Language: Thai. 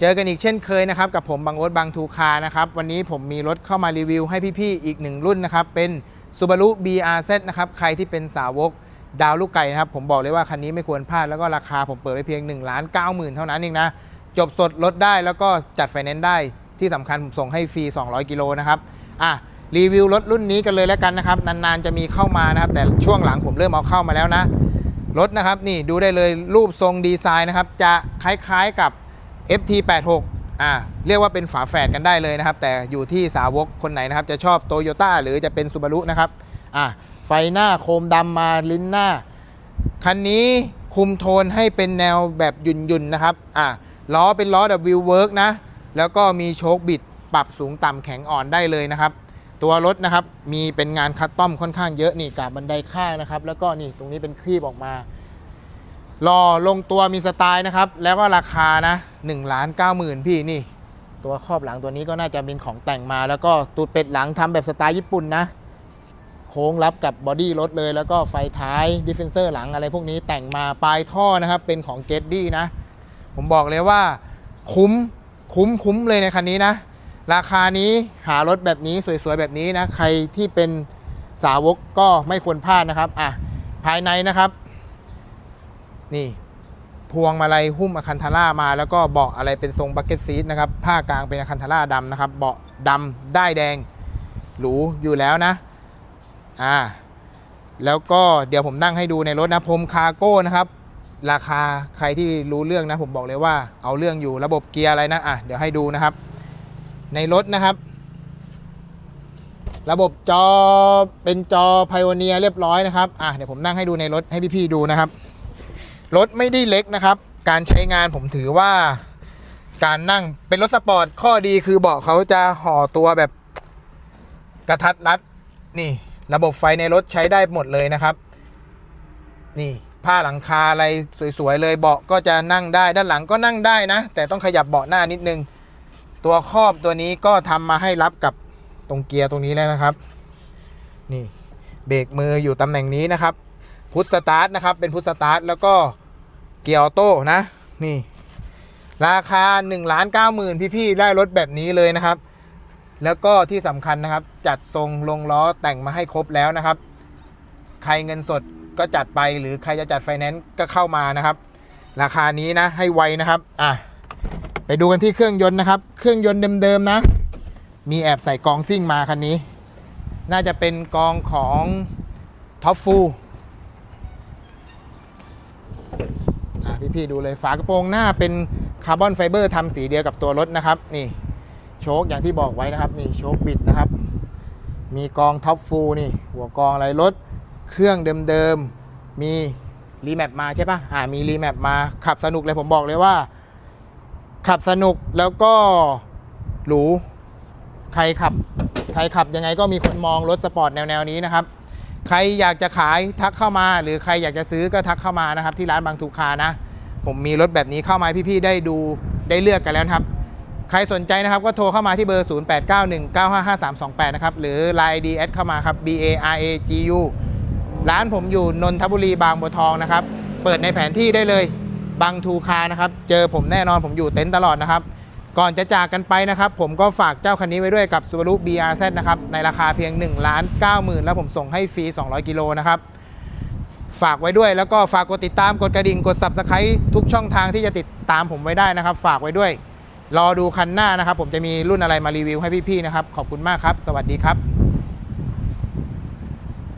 เจอกันอีกเช่นเคยนะครับกับผมบางโอ๊ตบางทูคานะครับวันนี้ผมมีรถเข้ามารีวิวให้พี่ๆอีกหนึ่งรุ่นนะครับเป็น Subaru BRZ นะครับใครที่เป็นสาวกดาวลูกไก่นะครับผมบอกเลยว่าคันนี้ไม่ควรพลาดแล้วก็ราคาผมเปิดไว้เพียง1นึ่งล้านเก้าหมื่นเท่านั้นเองนะจบสดลดได้แล้วก็จัดไฟแนนซ์ได้ที่สำคัญผมส่งให้ฟรี 200 กิโลนะครับอะรีวิวรถรุ่นนี้กันเลยแล้วกันนะครับนานๆจะมีเข้ามานะครับแต่ช่วงหลังผมเริ่มเอาเข้ามาแล้วนะรถนะครับนี่ดูได้เลยรูปทรงดีไซน์นะครับจะคล้ายๆกับ FT86 อ่าเรียกว่าเป็นฝาแฝดกันได้เลยนะครับ แต่อยู่ที่สาวกคนไหนนะครับ จะชอบโตโยต้าหรือจะเป็นซูบารุนะครับอ่าไฟหน้าโคมดำมาลิ้นหน้า คันนี้คุมโทนให้เป็นแนวแบบหยุ่นๆนะครับอ่าล้อเป็นล้อ W Work นะ แล้วก็มีโชคบิดปรับสูงต่ำแข็งอ่อนได้เลยนะครับ ตัวรถนะครับมีเป็นงานคัสตอมค่อนข้างเยอะนี่กับบันไดข้างนะครับ แล้วก็นี่ตรงนี้เป็นครีบออกมา รอลงตัวมีสไตล์นะครับ แล้วก็ราคานะ1ล้าน9หมื่นพี่นี่ ตัวครอบหลังตัวนี้ก็น่าจะเป็นของแต่งมา แล้วก็ตูดเป็ดหลังทำแบบสไตล์ญี่ปุ่นนะ โค้งรับกับบอดี้รถเลย แล้วก็ไฟท้ายดิฟเฟนเซอร์หลังอะไรพวกนี้แต่งมาปลายท่อนะครับ เป็นของเก d ดี้นะ ผมบอกเลยว่า คุ้มคุ้มคุ้มเลยในคันนี้นะ ราคานี้หารถแบบนี้สวยๆแบบนี้นะ ใครที่เป็นสาวกก็ไม่ควรพลาดนะครับอะภายในนะครับ นี่พวงมาลัยหุ้มอะคันทาร่ามา แล้วก็เบาะอะไรเป็นทรงบักเก็ตซีทนะครับผ้ากลางเป็นอะคันทาร่าดำนะครับ เบาะดำได้แดงหรูอยู่แล้วนะอ่าแล้วก็เดี๋ยวผมนั่งให้ดูในรถนะพรมคาร์โก้นะครับ ราคาใครที่รู้เรื่องนะ ผมบอกเลยว่าเอาเรื่องอยู่ระบบเกียร์อะไรนะอะเดี๋ยวให้ดูนะครับ ในรถนะครับ ระบบจอเป็นจอไพ o อเนียเรียบร้อยนะครับอะเดี๋ยวผมนั่งให้ดูในรถให้พี่ๆดูนะครับ รถไม่ได้เล็กนะครับ การใช้งานผมถือว่าการนั่งเป็นรถสปอร์ตข้อดีคือเบาะเขาจะห่อตัวแบบกระทัดรัด นี่ ระบบไฟในรถใช้ได้หมดเลยนะครับ นี่ผ้าหลังคาอะไรสวยๆเลยเบาะก็จะนั่งได้ด้านหลังก็นั่งได้นะ แต่ต้องขยับเบาะหน้านิดนึง ตัวครอบตัวนี้ก็ทำมาให้รับกับตรงเกียร์ตรงนี้แล้วนะครับ นี่เบรกมืออยู่ตำแหน่งนี้นะครับ พุทสตาร์ทนะครับ เป็นพุทสตาร์ทแล้วก็เกียร์ออโต้นะ นี่ ราคา1นึ่งล้านเก้าหมื่นพี่ๆได้รถแบบนี้เลยนะครับ แล้วก็ที่สำคัญนะครับ จัดทรงลงล้อแต่งมาให้ครบแล้วนะครับ ใครเงินสดก็จัดไปหรือใครจะจัดไฟแนนซ์ก็เข้ามานะครับ ราคานี้นะให้ไวนะครับ อะ ไปดูกันที่เครื่องยนต์นะครับ เครื่องยนต์เดิมๆนะ มีแอบใส่กองซิ่งมาคันนี้ น่าจะเป็นกองของท็อปฟู พี่ๆดูเลยฝากระโปรงหน้าเป็นคาร์บอนไฟเบอร์ทำสีเดียวกับตัวรถนะครับ นี่โชคอย่างที่บอกไว้นะครับ นี่โชคบิดนะครับ มีกองท็อปฟูนี่ หัวกองอะไรรถ เครื่องเดิมๆมีรีแมปมาใช่ปะอ่ามีรีแมปมาขับสนุกเลยผมบอกเลยว่า ขับสนุกแล้วก็หรูใครขับใครขับยังไงก็มีคนมองรถสปอร์ตแนวๆนี้นะครับ ใครอยากจะขายทักเข้ามา หรือใครอยากจะซื้อก็ทักเข้ามานะครับ ที่ร้านบางทูคานะ ผมมีรถแบบนี้เข้ามาพี่ๆได้ดูได้เลือกกันแล้วครับ ใครสนใจนะครับก็โทรเข้ามาที่เบอร์ 0891955328 นะครับ หรือ Line D แอดเข้ามาครับ B A R A G U ร้านผมอยู่นนทบุรีบางบัวทองนะครับ เปิดในแผนที่ได้เลยบางทูคานะครับ เจอผมแน่นอนผมอยู่เต็นท์ตลอดนะครับ ก่อนจะจากกันไปนะครับ ผมก็ฝากเจ้าคันนี้ไว้ด้วยกับ Subaru BRZ นะครับ ในราคาเพียง1ล้าน9หมื่นแล้วผมส่งให้ฟรี 200 กิโลนะครับ ฝากไว้ด้วยแล้วก็ฝากกดติดตามกดกระดิ่งกด Subscribe ทุกช่องทางที่จะติดตามผมไว้ได้นะครับ ฝากไว้ด้วย รอดูคันหน้านะครับ ผมจะมีรุ่นอะไรมารีวิวให้พี่ๆนะครับ ขอบคุณมากครับ สวัสดีครับ